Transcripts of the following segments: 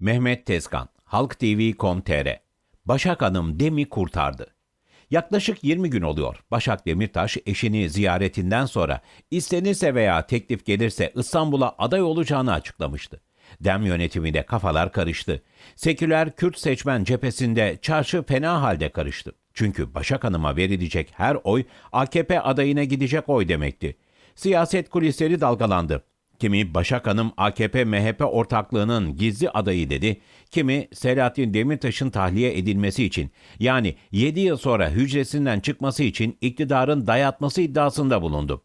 Mehmet Tezkan, Halk TV.com.tr Başak Hanım Dem'i kurtardı. Yaklaşık 20 gün oluyor. Başak Demirtaş eşini ziyaretinden sonra istenirse veya teklif gelirse İstanbul'a aday olacağını açıklamıştı. Dem yönetiminde kafalar karıştı. Seküler Kürt seçmen cephesinde çarşı fena halde karıştı. Çünkü Başak Hanım'a verilecek her oy AKP adayına gidecek oy demekti. Siyaset kulisleri dalgalandı. Kimi Başak Hanım AKP-MHP ortaklığının gizli adayı dedi, kimi Selahattin Demirtaş'ın tahliye edilmesi için yani 7 yıl sonra hücresinden çıkması için iktidarın dayatması iddiasında bulundu.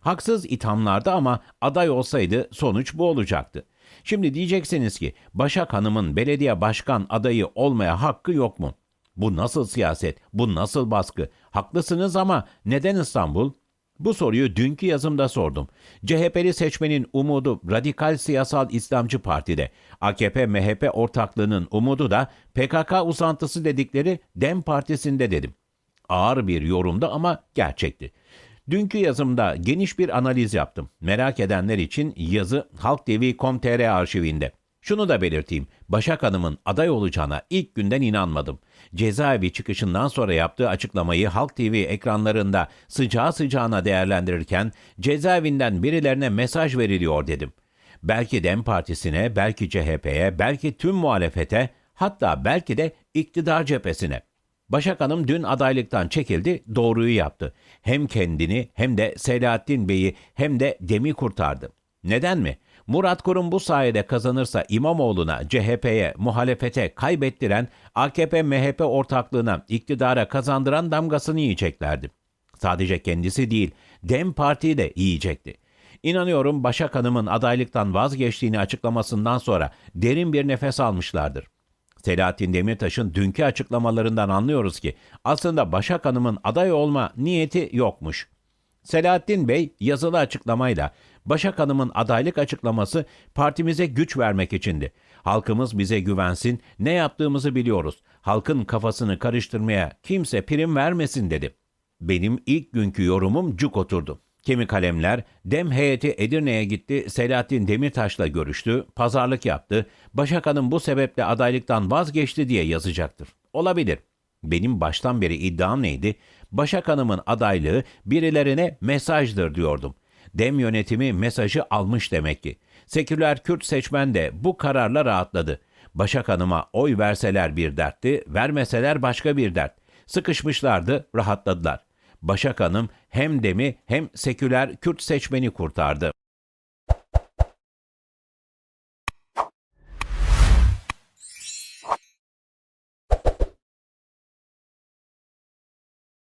Haksız ithamlarda ama aday olsaydı sonuç bu olacaktı. Şimdi diyeceksiniz ki Başak Hanım'ın belediye başkan adayı olmaya hakkı yok mu? Bu nasıl siyaset? Bu nasıl baskı? Haklısınız ama neden İstanbul? Bu soruyu dünkü yazımda sordum. CHP'li seçmenin umudu Radikal Siyasal İslamcı Parti'de. AKP-MHP ortaklığının umudu da PKK uzantısı dedikleri DEM Partisi'nde dedim. Ağır bir yorumda ama gerçekti. Dünkü yazımda geniş bir analiz yaptım. Merak edenler için yazı Halk TV.com.tr arşivinde. Şunu da belirteyim. Başak Hanım'ın aday olacağına ilk günden inanmadım. Cezaevi çıkışından sonra yaptığı açıklamayı Halk TV ekranlarında sıcağı sıcağına değerlendirirken cezaevinden birilerine mesaj veriliyor dedim. Belki DEM Partisi'ne, belki CHP'ye, belki tüm muhalefete, hatta belki de iktidar cephesine. Başak Hanım dün adaylıktan çekildi, doğruyu yaptı. Hem kendini hem de Selahattin Bey'i hem de Dem'i kurtardı. Neden mi? Murat Kurum bu sayede kazanırsa İmamoğlu'na, CHP'ye, muhalefete kaybettiren, AKP-MHP ortaklığına, iktidara kazandıran damgasını yiyeceklerdi. Sadece kendisi değil, DEM Parti de yiyecekti. İnanıyorum Başak Hanım'ın adaylıktan vazgeçtiğini açıklamasından sonra derin bir nefes almışlardır. Selahattin Demirtaş'ın dünkü açıklamalarından anlıyoruz ki aslında Başak Hanım'ın aday olma niyeti yokmuş. Selahattin Bey yazılı açıklamayla Başak Hanım'ın adaylık açıklaması partimize güç vermek içindi. Halkımız bize güvensin, ne yaptığımızı biliyoruz. Halkın kafasını karıştırmaya kimse prim vermesin dedi. Benim ilk günkü yorumum cuk oturdu. Kimi kalemler Dem heyeti Edirne'ye gitti, Selahattin Demirtaş'la görüştü, pazarlık yaptı, Başak Hanım bu sebeple adaylıktan vazgeçti diye yazacaktır. Olabilir. Benim baştan beri iddiam neydi? Başak Hanım'ın adaylığı birilerine mesajdır diyordum. Dem yönetimi mesajı almış demek ki. Seküler Kürt seçmen de bu kararla rahatladı. Başak Hanım'a oy verseler bir dertti, vermeseler başka bir dert. Sıkışmışlardı, rahatladılar. Başak Hanım hem Dem'i hem seküler Kürt seçmeni kurtardı.